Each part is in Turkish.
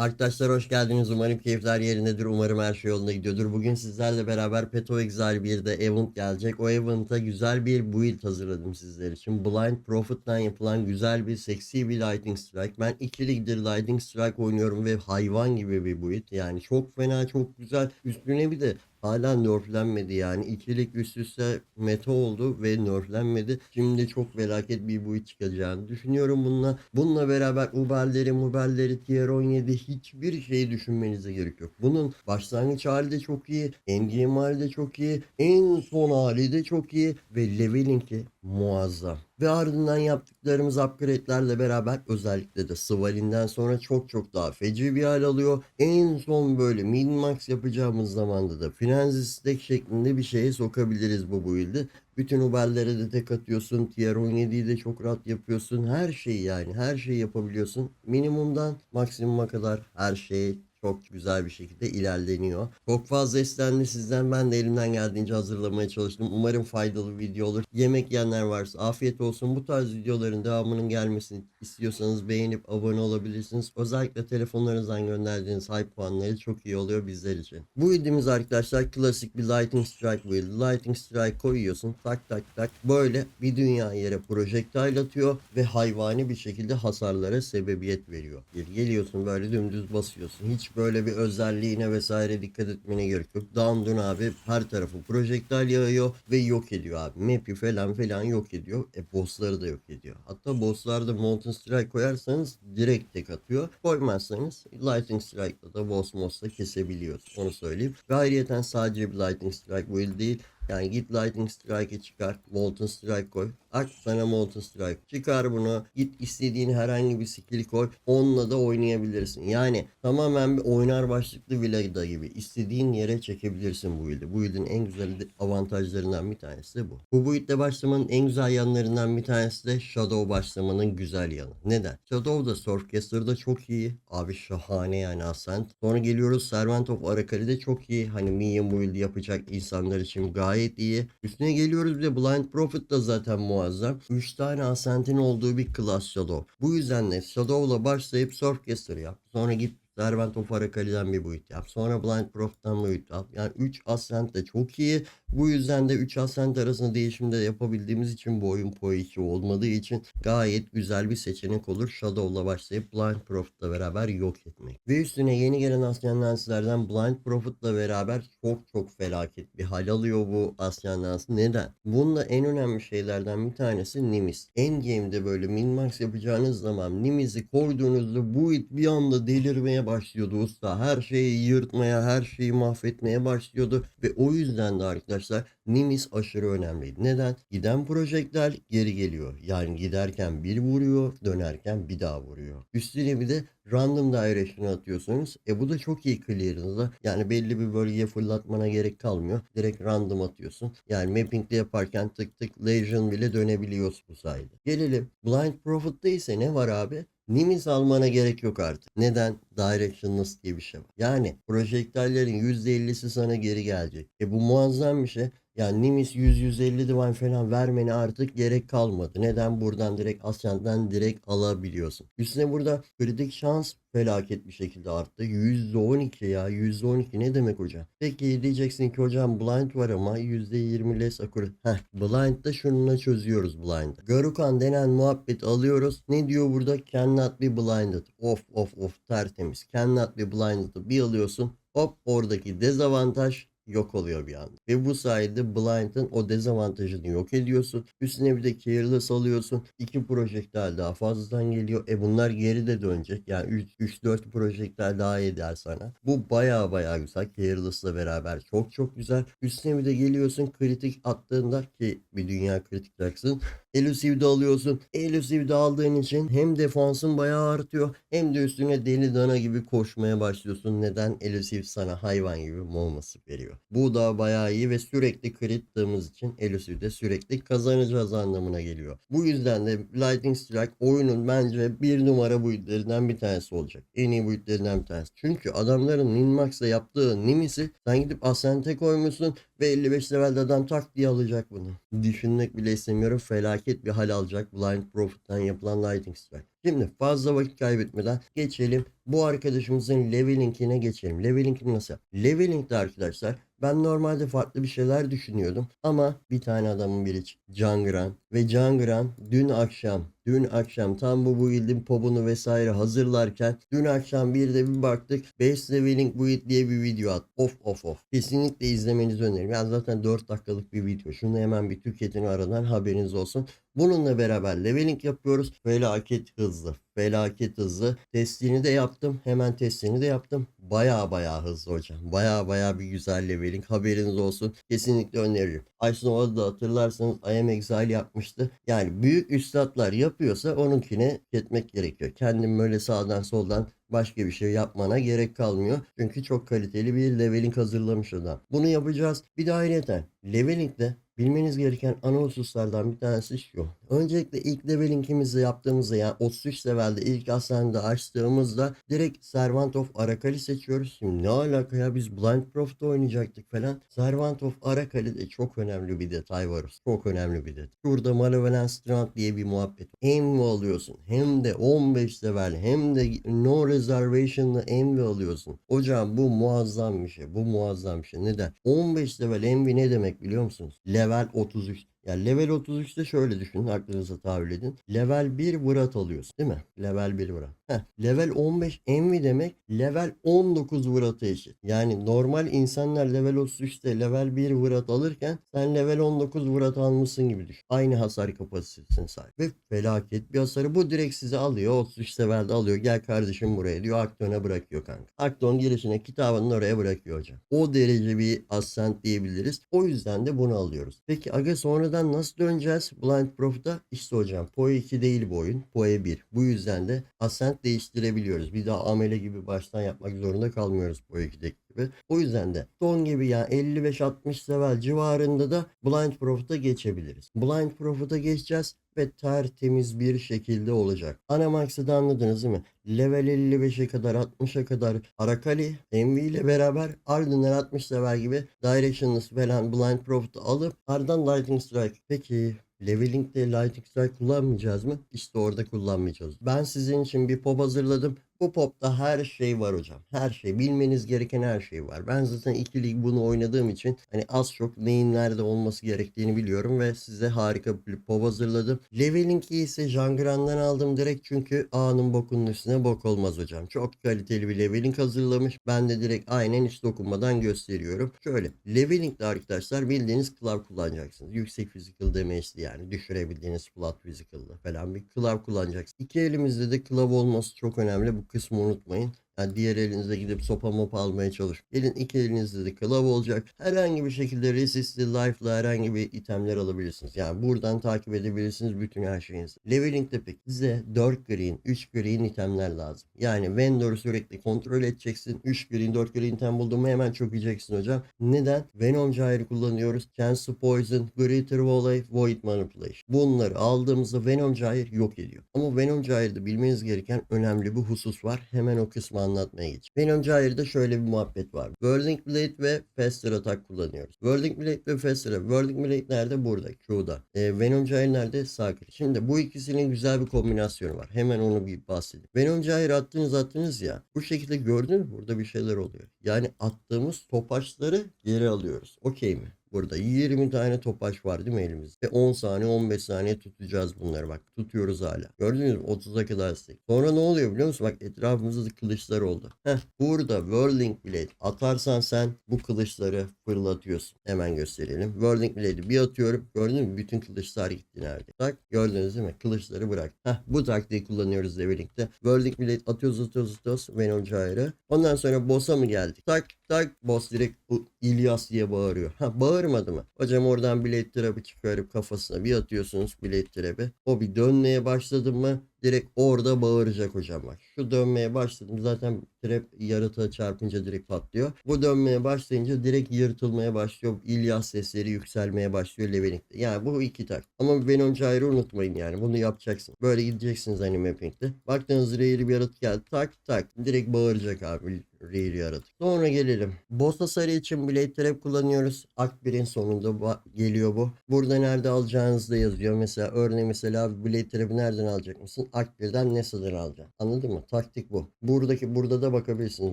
Arkadaşlar hoş geldiniz. Umarım keyifler yerindedir. Umarım her şey yolunda gidiyordur. Bugün sizlerle beraber Peto Exile 1'de event gelecek. O event'a güzel bir build hazırladım sizler için. Blind Prophet'tan yapılan güzel bir seksi bir Lightning Strike. Ben 2 ligdir Lightning Strike oynuyorum ve hayvan gibi bir build. Yani çok fena çok güzel. Üstüne bir de hala nerflenmedi yani. İkilik üst üste meta oldu ve nerflenmedi. Şimdi çok felaket bir build çıkacağını düşünüyorum bununla. Bununla beraber Uber'leri, Muber'leri, Tier 17 hiçbir şey düşünmenize gerek yok. Bunun başlangıç hali de çok iyi, endgame hali de çok iyi, en son hali de çok iyi ve leveling'i muazzam. Ve ardından yaptıklarımız upgrade'lerle beraber özellikle de Svalin'den sonra çok çok daha feci bir hal alıyor. En son böyle min max yapacağımız zamanda da Frenzy Stack şeklinde bir şeye sokabiliriz bu build'i. Bütün Uber'lere de tek atıyorsun. Tier 17'yi de çok rahat yapıyorsun. Her şeyi yani her şeyi yapabiliyorsun. Minimumdan maksimuma kadar her şey çok güzel bir şekilde ilerleniyor. Çok fazla istendi sizden. Ben de elimden geldiğince hazırlamaya çalıştım. Umarım faydalı bir video olur. Yemek yiyenler varsa afiyet olsun. Bu tarz videoların devamının gelmesini istiyorsanız beğenip abone olabilirsiniz. Özellikle telefonlarınızdan gönderdiğiniz hype puanları çok iyi oluyor bizler için. Bu videomuz arkadaşlar klasik bir Lightning Strike build. Lightning Strike koyuyorsun. Tak tak tak. Böyle bir dünya yere projektile atıyor ve hayvani bir şekilde hasarlara sebebiyet veriyor. Bir geliyorsun böyle dümdüz basıyorsun. Hiç böyle bir özelliğine vesaire dikkat etmene gerek yok. Down'dun abi her tarafı projektile yağıyor ve yok ediyor abi. Map'i falan falan yok ediyor. E bossları da yok ediyor. Hatta bosslarda Molten Strike koyarsanız direkt tek atıyor. Koymazsanız Lightning Strike'da da boss moss'la kesebiliyoruz. Onu söyleyeyim. Ve ayrıyeten sadece bir Lightning Strike build değil. Yani git Lightning Strike'ı çıkar. Molten Strike koy. Aç sana Molten Strike. Çıkar bunu. Git istediğin herhangi bir skill koy. Onunla da oynayabilirsin. Yani tamamen bir oynar başlıklı Villada gibi. İstediğin yere çekebilirsin bu build'i. Bu build'in en güzel avantajlarından bir tanesi de bu. Bu build'le başlamanın en güzel yanlarından bir tanesi de Shadow başlamanın güzel yanı. Neden? Shadow da Surfcaster'da çok iyi. Abi şahane yani Ascent. Sonra geliyoruz Servant of Arakali'de çok iyi. Hani Minion build yapacak insanlar için gayet iyi. Üstüne geliyoruz bir de Blind Prophet da zaten muazzam. 3 tane Ascent'in olduğu bir class Shadow. Bu yüzden de Shadow'la başlayıp Surfcaster yap. Sonra git Servant of Arakali'den bir boyut yap. Sonra Blind Prophet'tan boyut yap. Yani 3 Ascent de çok iyi. Bu yüzden de 3 Ascent arasında değişimde yapabildiğimiz için bu oyun PoE 2 olmadığı için gayet güzel bir seçenek olur. Shadow'la başlayıp Blind Prophet'la beraber yok etmek. Ve üstüne yeni gelen Asyan Lens'lerden Blind Prophet'la beraber çok çok felaket bir hal alıyor bu Asyan Lens. Neden? Bunda en önemli şeylerden bir tanesi Nimis. Endgame'de böyle min-max yapacağınız zaman Nimis'i koyduğunuzda bu it bir anda delirmeye başlıyordu usta. Her şeyi yırtmaya, her şeyi mahvetmeye başlıyordu. Ve o yüzden de arkadaşlar Nimis aşırı önemliydi. Neden? Giden projektler geri geliyor. Yani giderken bir vuruyor, dönerken bir daha vuruyor. Üstüne bir de random direction atıyorsunuz. E bu da çok iyi clearance'da. Yani belli bir bölgeye fırlatmana gerek kalmıyor. Direkt random atıyorsun. Yani mapping'de yaparken tık tık legion bile dönebiliyorsun bu sayede. Gelelim. Blind Prophet'ta ise ne var abi? Nimis almana gerek yok artık. Neden? Directionless diye bir şey var. Yani projektörlerin %50'si sana geri gelecek. E bu muazzam bir şey. Yani Nimis 100-150 divine falan vermene artık gerek kalmadı. Neden? Buradan direkt Ascent'ten direkt alabiliyorsun. Üstüne burada kritik şans felaket bir şekilde arttı. %12 ya. %12 ne demek hocam? Peki diyeceksin ki hocam blind var ama %20 less accurate. Heh blind'da şununla çözüyoruz blind'ı. Garukan denen muhabbet alıyoruz. Ne diyor burada? Cannot be blinded. Of of of tertemiz. Cannot be blinded'ı bir alıyorsun. Hop oradaki dezavantaj yok oluyor bir anda. Ve bu sayede Blind'ın o dezavantajını yok ediyorsun. Üstüne bir de Careless alıyorsun. İki projektler daha fazladan geliyor. E bunlar geri de dönecek. Yani 3-4 projektler daha eder sana. Bu baya baya güzel. Careless'la beraber çok çok güzel. Üstüne bir de geliyorsun kritik attığında ki bir dünya kritik yaksın. Elusive'de alıyorsun. Elusive'de aldığın için hem defansın bayağı artıyor hem de üstüne deli dana gibi koşmaya başlıyorsun. Neden? Elusive sana hayvan gibi molması veriyor. Oluyor. Bu da bayağı iyi ve sürekli crit attığımız için Elusive'de sürekli kazanacağız anlamına geliyor. Bu yüzden de Lightning Strike oyunun bence bir numara boyutlarından bir tanesi olacak. En iyi boyutlarından bir tanesi. Çünkü adamların Ninmax'la yaptığı Nimis'i sen gidip Ascent'e koymuşsun ve 55 levelde adam tak diye alacak bunu. Düşünmek bile istemiyorum. Felaket bir hal alacak Blind Prophet'tan yapılan Lightning Strike. Şimdi fazla vakit kaybetmeden geçelim. Bu arkadaşımızın leveling'ine geçelim. Leveling'i nasıl? Leveling'de arkadaşlar ben normalde farklı bir şeyler düşünüyordum ama bir tane adamın biri çıktı. Cangran ve Cangran dün akşam dün akşam tam bu build'in pobunu vesaire hazırlarken dün akşam bir de bir baktık Best Leveling Build diye bir video at. Of of of. Kesinlikle izlemenizi öneririm. Yani zaten 4 dakikalık bir video. Şunu hemen bir tüketin aradan haberiniz olsun. Bununla beraber leveling yapıyoruz. Felaket hızlı. Felaket hızlı. Testini de yaptım. Hemen testini de yaptım. Baya baya hızlı hocam. Baya baya bir güzel leveling. Haberiniz olsun. Kesinlikle öneririm. Aysunova'da da hatırlarsanız I Am Exile yapmıştı. Yani büyük üstadlar yapıyorsa onunkine etmek gerekiyor. Kendim böyle sağdan soldan başka bir şey yapmana gerek kalmıyor. Çünkü çok kaliteli bir leveling hazırlamış adam. Bunu yapacağız. Bir de ayrıca levelingde bilmeniz gereken ana hususlardan bir tanesi şu. Öncelikle ilk levelingimizi yaptığımızda yani 33 levelde ilk ascend'i açtığımızda direkt Servant of Arakali seçiyoruz. Şimdi ne alaka ya biz Blind Prophet oynayacaktık falan. Servant of Arakali'de çok önemli bir detay var. Çok önemli bir detay. Burada Malevolent Strand diye bir muhabbet. Envy alıyorsun. Hem de 15 level hem de no reservation'la Envy alıyorsun. Hocam bu muazzam bir şey. Bu muazzam bir şey. Neden? 15 level Envy ne demek biliyor musunuz? Level 33. Yani level 33'te şöyle düşünün aklınıza tahvil edin. Level 1 Vrat alıyorsun değil mi? Level 1 Vrat. Heh. Level 15 Envy demek level 19 Vrat'a eşit. Yani normal insanlar level 33'te level 1 Vrat alırken sen level 19 Vrat almışsın gibi düşün. Aynı hasar kapasitesine sahip. Ve felaket bir hasarı bu direkt size alıyor. 33 levelde alıyor. Gel kardeşim buraya diyor. Akton'a bırakıyor kanka. Akton girişine kitabının oraya bırakıyor hocam. O derece bir ascent diyebiliriz. O yüzden de bunu alıyoruz. Peki aga sonra Buradan nasıl döneceğiz Blind Prophet'a? İşte hocam PoE 2 değil bu oyun. PoE 1. Bu yüzden de Ascent değiştirebiliyoruz. Bir daha amele gibi baştan yapmak zorunda kalmıyoruz PoE 2'deki gibi. O yüzden de son gibi yani 55-60 level civarında da Blind Prophet'a geçebiliriz. Blind Prophet'a geçeceğiz ve tertemiz bir şekilde olacak. Anamax'ı da anladınız değil mi? Level 55'e kadar 60'a kadar Arakali Envy ile beraber ardından 60 level gibi Directionless falan Blind Prophet'ı alıp ardından Lightning Strike. Peki Leveling'de Lightning Strike kullanmayacağız mı? İşte orada kullanmayacağız. Ben sizin için bir pop hazırladım. Bu popta her şey var hocam. Her şey. Bilmeniz gereken her şey var. Ben zaten iki lig bunu oynadığım için hani az çok neyin nerede olması gerektiğini biliyorum ve size harika bir pop hazırladım. Leveling'i ise Jangran'dan aldım direkt çünkü A'nın bokunun üstüne bok olmaz hocam. Çok kaliteli bir leveling hazırlamış. Ben de direkt aynen hiç dokunmadan gösteriyorum. Şöyle leveling'de arkadaşlar bildiğiniz clav kullanacaksınız. Yüksek physical damage'li yani düşürebildiğiniz flat physical'da falan bir clav kullanacaksınız. İki elimizde de clav olması çok önemli. Bu kısmı unutmayın. Yani diğer elinizde gidip sopa mopa almaya çalış. Elin iki elinizde de kılav olacak. Herhangi bir şekilde resistli life'la herhangi bir itemler alabilirsiniz. Yani buradan takip edebilirsiniz bütün her şeyinizi. Leveling'de pek size 4 green, 3 green itemler lazım. Yani vendor'u sürekli kontrol edeceksin. 3 green, 4 green item buldun mu hemen çökeceksin hocam. Neden? Venom Gyre kullanıyoruz. Chance to Poison, Greater Volley, Void Manipulation. Bunları aldığımızda Venom Gyre yok ediyor. Ama Venom Gyre'da bilmeniz gereken önemli bir husus var. Hemen o kısmı anlatmaya geç. Venom Gyre'da şöyle bir muhabbet var. Whirling Blade ve Faster Attack kullanıyoruz. Whirling Blade ve Faster Whirling Blade nerede? Burada. Q'da. E, Venom Gyre nerede? Sağ. Şimdi bu ikisinin güzel bir kombinasyonu var. Hemen onu bir bahsedeyim. Venom Gyre attınız attınız ya. Bu şekilde gördünüz mü? Burada bir şeyler oluyor. Yani attığımız topaçları geri alıyoruz. Okey mi? Burada 20 tane topaç var değil mi elimizde? Ve 10 saniye 15 saniye tutacağız bunları bak. Tutuyoruz hala. Gördünüz mü? 30'a kadar stek. Sonra ne oluyor biliyor musun? Bak etrafımızda da kılıçlar oldu. Heh, burada Whirling Blade atarsan sen bu kılıçları fırlatıyorsun. Hemen gösterelim. Whirling Blade'i bir atıyorum. Gördün mü? Bütün kılıçlar gitti nerede? Tak gördünüz değil mi? Kılıçları bırak. Heh, bu taktiği kullanıyoruz Leveling'de. Whirling Blade atıyoruz atıyoruz atıyoruz. Venom Gyre'ı. Ondan sonra boss'a mı geldik? Tak tak boss direkt bu İlyas diye bağırıyor. Ha bağır Bağırmadı mı? Hocam oradan Blade Trap'ı çıkarıp kafasına bir atıyorsunuz Blade Trap'i. O bir dönmeye başladı mı direkt orada bağıracak hocam bak. Şu dönmeye başladım zaten trap yaratığa çarpınca direkt patlıyor. Bu dönmeye başlayınca direkt yırtılmaya başlıyor. İlyas sesleri yükselmeye başlıyor Leveling'de. Yani bu iki tak. Ama Venom Gyre'ı unutmayın yani. Bunu yapacaksın. Böyle gideceksiniz anime mapping'de. Baktığınız rare bir yaratık geldi. Tak tak. Direkt bağıracak abi rare yaratık. Sonra gelelim. Boss hasarı için Blade Trap kullanıyoruz. Akt 1'in sonunda geliyor bu. Burada nerede alacağınız da yazıyor. Mesela örneğin mesela Blade Trap'i nereden alacak mısın? Akt 1'den Nesa'dan alacaksın. Anladın mı? Taktik bu. Buradaki burada da bakabilirsiniz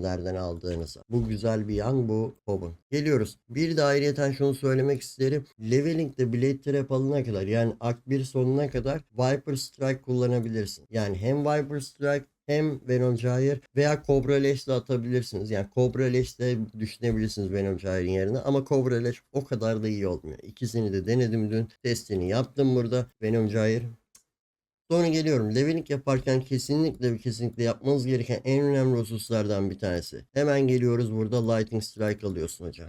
nereden aldığınıza. Bu güzel bir yan bu Hob'un. Geliyoruz. Bir de ayrıyeten şunu söylemek isterim. Leveling'de Blade Trap alana kadar yani Akt 1 sonuna kadar Viper Strike kullanabilirsin. Yani hem Viper Strike hem Venom Gyre veya Cobra Lash de atabilirsiniz. Yani Cobra Lash de düşünebilirsiniz Venom Gyre'in yerine ama Cobra Lash o kadar da iyi olmuyor. İkisini de denedim dün. Testini yaptım burada. Venom Gyre Sonra geliyorum. Leveling yaparken kesinlikle ve kesinlikle yapmanız gereken en önemli hususlardan bir tanesi. Hemen geliyoruz burada Lightning Strike alıyorsun hocam.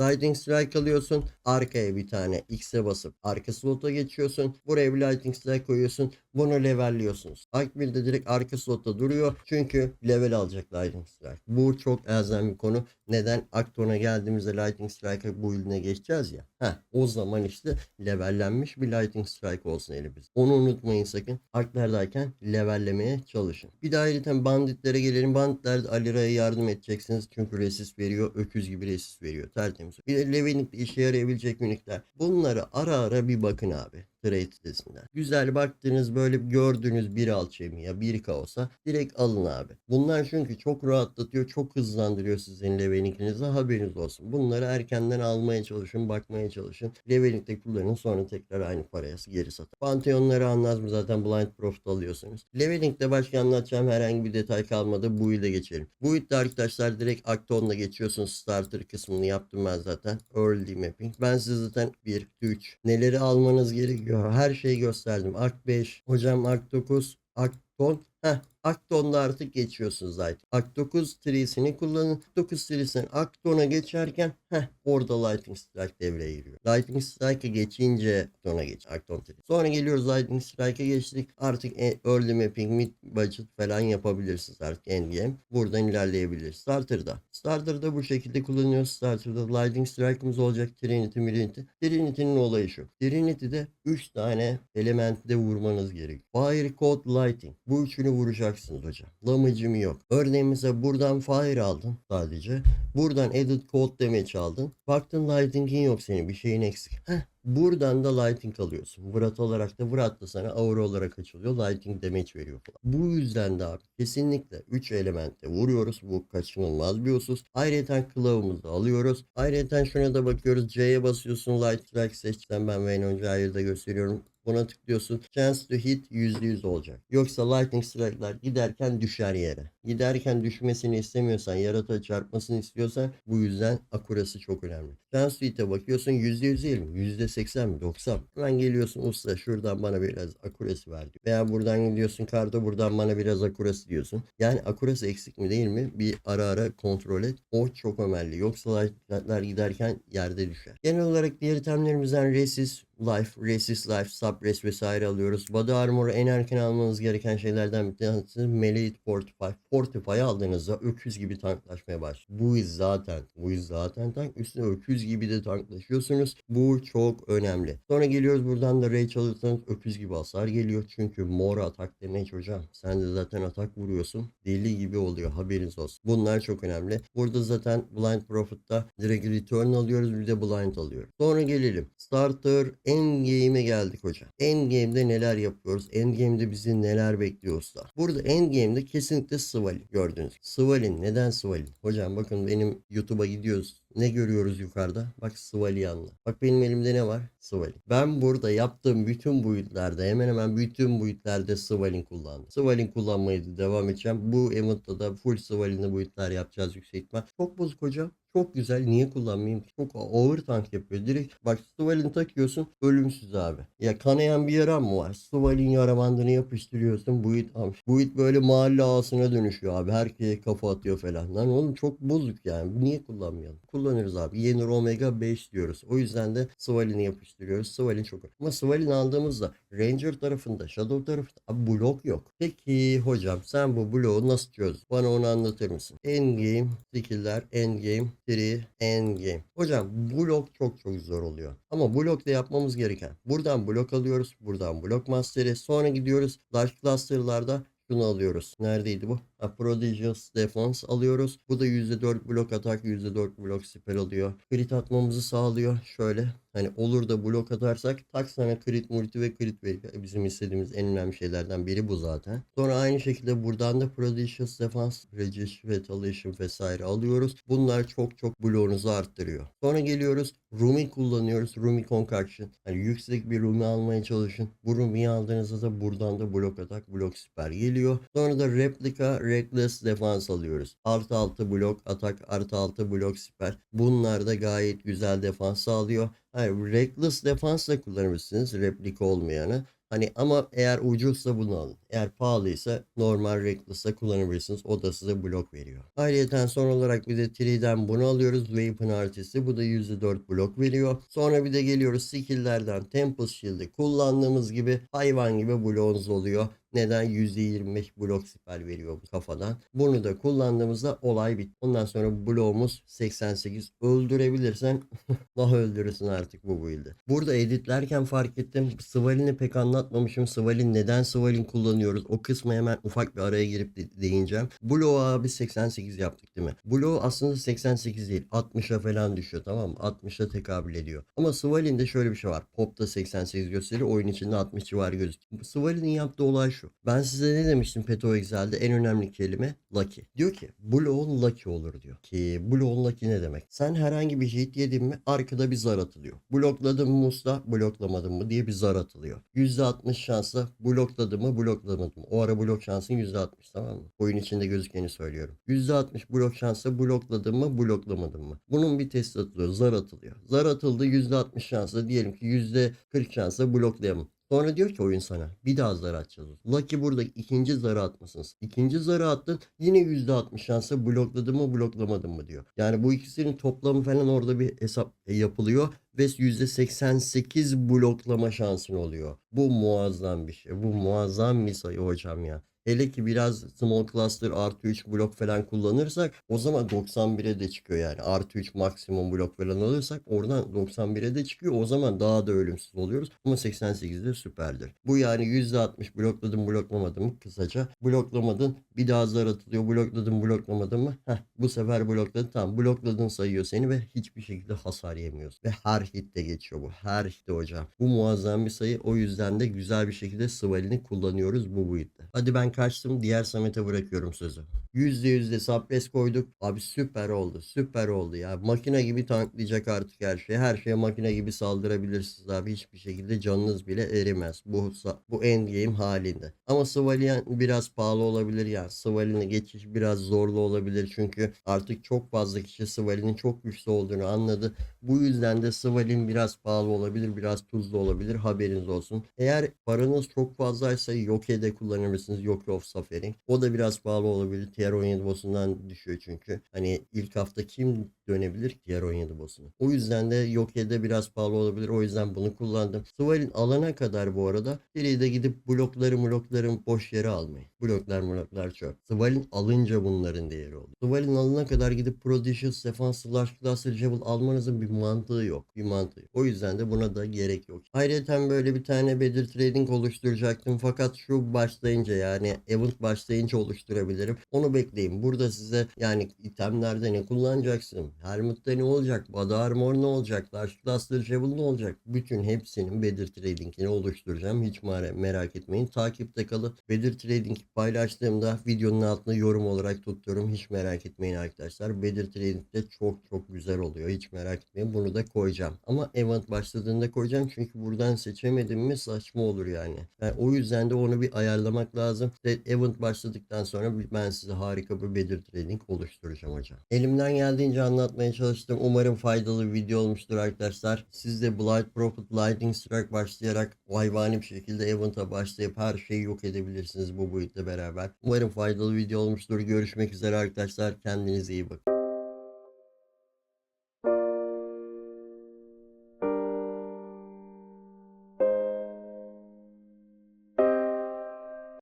Lightning Strike alıyorsun. Arkaya bir tane X'e basıp arka slota geçiyorsun. Buraya bir Lightning Strike koyuyorsun. Bunu levelliyorsunuz. Akbil de direkt arka slotta duruyor. Çünkü level alacak Lightning Strike. Bu çok elzem bir konu. Neden? Akton'a geldiğimizde Lightning Strike'a bu iline geçeceğiz ya. Heh, o zaman işte levellenmiş bir Lightning Strike olsun elimizde. Onu unutmayın sakın. Arklerdayken levellemeye çalışın. Bir de ayrıca banditlere gelelim. Banditlerde Alira'ya yardım edeceksiniz. Çünkü resist veriyor. Öküz gibi resist veriyor. Tertemiz. Bir de Leveling'de işe yarayabilecek minikler. Bunları ara ara bir bakın abi. Trade sitesinden. Güzel baktığınız böyle gördüğünüz bir alçemi ya bir kaosa direkt alın abi. Bunlar çünkü çok rahatlatıyor, çok hızlandırıyor sizin levelinginizi haberiniz olsun. Bunları erkenden almaya çalışın, bakmaya çalışın. Leveling'de kullanın sonra tekrar aynı paraya geri satın. Pantheon'ları anlaz mı zaten Blind Profit alıyorsunuz. Leveling'de başka anlatacağım herhangi bir detay kalmadı. Bu ile geçelim. Bu ilde arkadaşlar direkt Acton'la geçiyorsunuz. Starter kısmını yaptım ben zaten. Early mapping. Ben size zaten 1, 3 neleri almanız gerekiyor. Her şeyi gösterdim. Akt 5, hocam Akt 9, Akt 10. Heh, Akton'da artık geçiyorsunuz zaten. Akt 9 trisini kullanın. Akt 9 trisinden Akton'a geçerken heh, orada Lightning Strike devreye giriyor. Lightning Strike'a geçince Akton'a geç. Akton tri. Sonra geliyoruz Lightning Strike'a geçtik. Artık e- early mapping, mid budget falan yapabilirsiniz artık endgame. Buradan ilerleyebiliriz. Starter'da. Starter'da bu şekilde kullanıyoruz. Starter'da Lightning Strike'ımız olacak. Trinity, Trinity. Trinity'nin olayı şu. Trinity'de 3 tane elementi de vurmanız gerekiyor. Fire, Code, Lighting. Bu üçünü vuracaksınız hocam. Lamıcım yok. Örneğin mesela buradan Fire aldın sadece. Buradan Edit Code damage aldın. Baktın Lighting'in yok senin. Bir şeyin eksik. Heh. Buradan da lighting alıyorsun. Vrat olarak da Vrat da sana aura olarak açılıyor. Lighting damage veriyor falan. Bu yüzden de abi kesinlikle 3 elementte vuruyoruz. Bu kaçınılmaz bir husus. Ayrıca kılavumuzu alıyoruz. Ayrıca şuna da bakıyoruz. C'ye basıyorsun. Light strike seçten ben Venom Gyre'da gösteriyorum. Buna tıklıyorsun. Chance to hit %100 olacak. Yoksa lightning strike'lar giderken düşer yere. Giderken düşmesini istemiyorsan, yaratığa çarpmasını istiyorsan bu yüzden akurası çok önemli. Chance to hit'e bakıyorsun %100 değil mi? %80 mi? 90 mı? Hemen geliyorsun usta şuradan bana biraz akurası ver diyor. Veya buradan gidiyorsun karda buradan bana biraz akurası diyorsun. Yani akurası eksik mi değil mi? Bir ara ara kontrol et. O çok önemli. Yoksa lightning'ler giderken yerde düşer. Genel olarak diğer itemlerimizden Resist, Life, Resist Life, Suppress vesaire alıyoruz. Body Armor'u en erken almanız gereken şeylerden bir tanesi Melee Fortify. Fortify aldığınızda öküz gibi tanklaşmaya başlıyor. Bu iz zaten, bu iz zaten tank. Üstüne öküz gibi de tanklaşıyorsunuz. Bu çok önemli. Sonra geliyoruz buradan da Rage alırsanız öküz gibi hasar geliyor. Çünkü mor atak demek hocam. Sen de zaten atak vuruyorsun. Deli gibi oluyor haberiniz olsun. Bunlar çok önemli. Burada zaten Blind Profit'ta direkt Return alıyoruz bir de Blind alıyoruz. Sonra gelelim. Starter Endgame'e geldik hocam. Endgame'de neler yapıyoruz? Endgame'de bizi neler bekliyor usta? Burada Endgame'de kesinlikle Svalin gördünüz. Svalin. Neden Svalin? Hocam bakın benim YouTube'a gidiyoruz. Ne görüyoruz yukarıda? Bak Svalian'la. Bak benim elimde ne var? Svalin. Ben burada yaptığım bütün build'lerde hemen hemen bütün build'lerde Svalin kullandım. Svalin kullanmaya da devam edeceğim. Bu event'ta da full Svalin'li build'ler yapacağız yüksek ihtimal. Çok bozuk hocam. Çok güzel. Niye kullanmayayım? Çok ağır tank yapıyor. Direkt bak Svalin takıyorsun ölümsüz abi. Ya kanayan bir yaran mı var? Svalin yara yapıştırıyorsun. Bu it, bu it böyle mahalle ağasına dönüşüyor abi. Herkese kafa atıyor falan. Lan oğlum çok bozuk yani. Niye kullanmayalım? Kullanırız abi. Yenir Omega 5 diyoruz. O yüzden de Svalin'i yapıştırıyoruz. Svalin çok Ama Svalin aldığımızda Ranger tarafında, Shadow tarafında abi blok yok. Peki hocam sen bu bloğu nasıl çözdün? Bana onu anlatır mısın? Endgame, skill'ler, endgame, 3, endgame. Hocam blok çok çok zor oluyor. Ama blokta yapmamız gereken buradan blok alıyoruz. Buradan blok master'e. Sonra gidiyoruz large cluster'larda şunu alıyoruz. Neredeydi bu? Prodigious Defense alıyoruz. Bu da %4 blok atak, %4 blok spell alıyor. Crit atmamızı sağlıyor. Şöyle hani olur da blok atarsak tak sana crit multi ve crit veriyor. E, Bizim istediğimiz en önemli şeylerden biri bu zaten. Sonra aynı şekilde buradan da Prodigious Defense, Regis, Retaliation vesaire alıyoruz. Bunlar çok çok bloğunuzu arttırıyor. Sonra geliyoruz Rumi kullanıyoruz. Rumi Concoction. Hani yüksek bir Rumi almaya çalışın. Bu Rumi'yi aldığınızda da buradan da blok atak, blok siper geliyor. Sonra da replika Reckless Defense alıyoruz. Artı altı blok atak, artı altı blok siper. Bunlar da gayet güzel defans sağlıyor. Hayır, Reckless Defense da kullanabilirsiniz. Replika olmayanı. Hani ama eğer ucuzsa bunu alın. Eğer pahalıysa normal Reckless'da kullanabilirsiniz. O da size blok veriyor. Ayrıca son olarak bir de 3'den bunu alıyoruz. Weapon artisti. Bu da %4 blok veriyor. Sonra bir de geliyoruz skill'lerden Tempest Shield'i kullandığımız gibi hayvan gibi bloğunuz oluyor. Neden? %25 blok siper veriyor bu kafadan. Bunu da kullandığımızda olay bit. Ondan sonra bloğumuz 88. Öldürebilirsen daha öldürürsün artık bu build'i. Burada editlerken fark ettim. Svalin'i pek anlatmamışım. Svalin neden Svalin kullanıyoruz? O kısmı hemen ufak bir araya girip de- değineceğim. Bloğu abi 88 yaptık değil mi? Bloğu aslında 88 değil. 60'a falan düşüyor tamam mı? 60'a tekabül ediyor. Ama Svalin'de şöyle bir şey var. Pop'ta 88 gösteriyor. Oyun içinde 60 civarı gözüküyor. Svalin'in yaptığı olay şu. Ben size ne demiştim Peto Excel'de? En önemli kelime Lucky. Diyor ki bloğun Lucky olur diyor. Ki bloğun Lucky ne demek? Sen herhangi bir hit yedin mi arkada bir zar atılıyor. Blokladın mı Musta bloklamadın mı diye bir zar atılıyor. %60 şansla blokladı mı bloklamadı mı? O ara blok şansın %60 tamam mı? Oyun içinde gözükeni söylüyorum. %60 blok şansla blokladın mı bloklamadın mı? Bunun bir testi atılıyor. Zar atılıyor. Zar atıldı %60 şansla diyelim ki %40 şansla bloklayamam. Sonra diyor ki oyun sana bir daha zar atacağız. Lucky burada ikinci zarı atmasınız. İkinci zarı attın yine %60 şansa blokladın mı bloklamadın mı diyor. Yani bu ikisinin toplamı falan orada bir hesap e, yapılıyor ve %88 bloklama şansın oluyor. Bu muazzam bir şey. Bu muazzam bir sayı hocam ya. Hele ki biraz small cluster artı 3 blok falan kullanırsak o zaman 91'e de çıkıyor yani. Artı 3 maksimum blok falan alırsak oradan 91'e de çıkıyor. O zaman daha da ölümsüz oluyoruz. Ama 88'de süperdir. Bu yani %60 blokladım bloklamadım mı kısaca. Bloklamadın bir daha zar atılıyor. Blokladın bloklamadın mı? Heh, bu sefer blokladın tamam blokladın sayıyor seni ve hiçbir şekilde hasar yemiyorsun. Ve her hitte geçiyor bu. Her hitte hocam. Bu muazzam bir sayı. O yüzden de güzel bir şekilde Svalini kullanıyoruz bu build'de. Hadi ben kaçtım. Diğer Samet'e bırakıyorum sözü. %100 de sapres koyduk. Abi süper oldu. Süper oldu ya. Makine gibi tanklayacak artık her şey. Her şeye makine gibi saldırabilirsiniz abi. Hiçbir şekilde canınız bile erimez. Bu bu endgame halinde. Ama Svalien biraz pahalı olabilir ya. Svalin'e geçiş biraz zorlu olabilir. Çünkü artık çok fazla kişi Svalin'in çok güçlü olduğunu anladı. Bu yüzden de Svalin biraz pahalı olabilir. Biraz tuzlu olabilir. Haberiniz olsun. Eğer paranız çok fazlaysa Yoke'de kullanabilirsiniz. Of Suffering. O da biraz pahalı olabilir. Tier 17 boss'undan düşüyor çünkü. Hani ilk hafta kim dönebilir ki Tier 17 boss'unu? O yüzden de Yoke'de biraz pahalı olabilir. O yüzden bunu kullandım. Svalin alana kadar bu arada de gidip blokları blokların boş yere almayın. Bloklar bloklar çöp. Svalin alınca bunların değeri olur. Svalin alana kadar gidip Prodigious, Defense, Large Cluster, Jewel almanızın bir mantığı yok. Bir mantığı yok. O yüzden de buna da gerek yok. Ayrıca böyle bir tane Bedir Trading oluşturacaktım fakat şu başlayınca yani event başlayınca oluşturabilirim. Onu bekleyin. Burada size yani itemlerde ne kullanacaksın? Helmut'ta ne olacak? Body Armor ne olacak? Last Cluster Javel ne olacak? Bütün hepsinin Bedir Trading'ini oluşturacağım. Hiç merak etmeyin. Takipte kalın. Bedir Trading paylaştığımda videonun altına yorum olarak tutuyorum. Hiç merak etmeyin arkadaşlar. Bedir Trading'de çok çok güzel oluyor. Hiç merak etmeyin. Bunu da koyacağım. Ama event başladığında koyacağım. Çünkü buradan seçemedim mi saçma olur yani. yani o yüzden de onu bir ayarlamak lazım. İşte event başladıktan sonra ben size harika bir Bedir Trading oluşturacağım hocam. Elimden geldiğince anlatmaya çalıştım. Umarım faydalı bir video olmuştur arkadaşlar. Siz de Blight Prophet Lightning Strike başlayarak hayvani bir şekilde event'a başlayıp her şeyi yok edebilirsiniz bu boyutla beraber. Umarım faydalı video olmuştur. Görüşmek üzere arkadaşlar. Kendinize iyi bakın.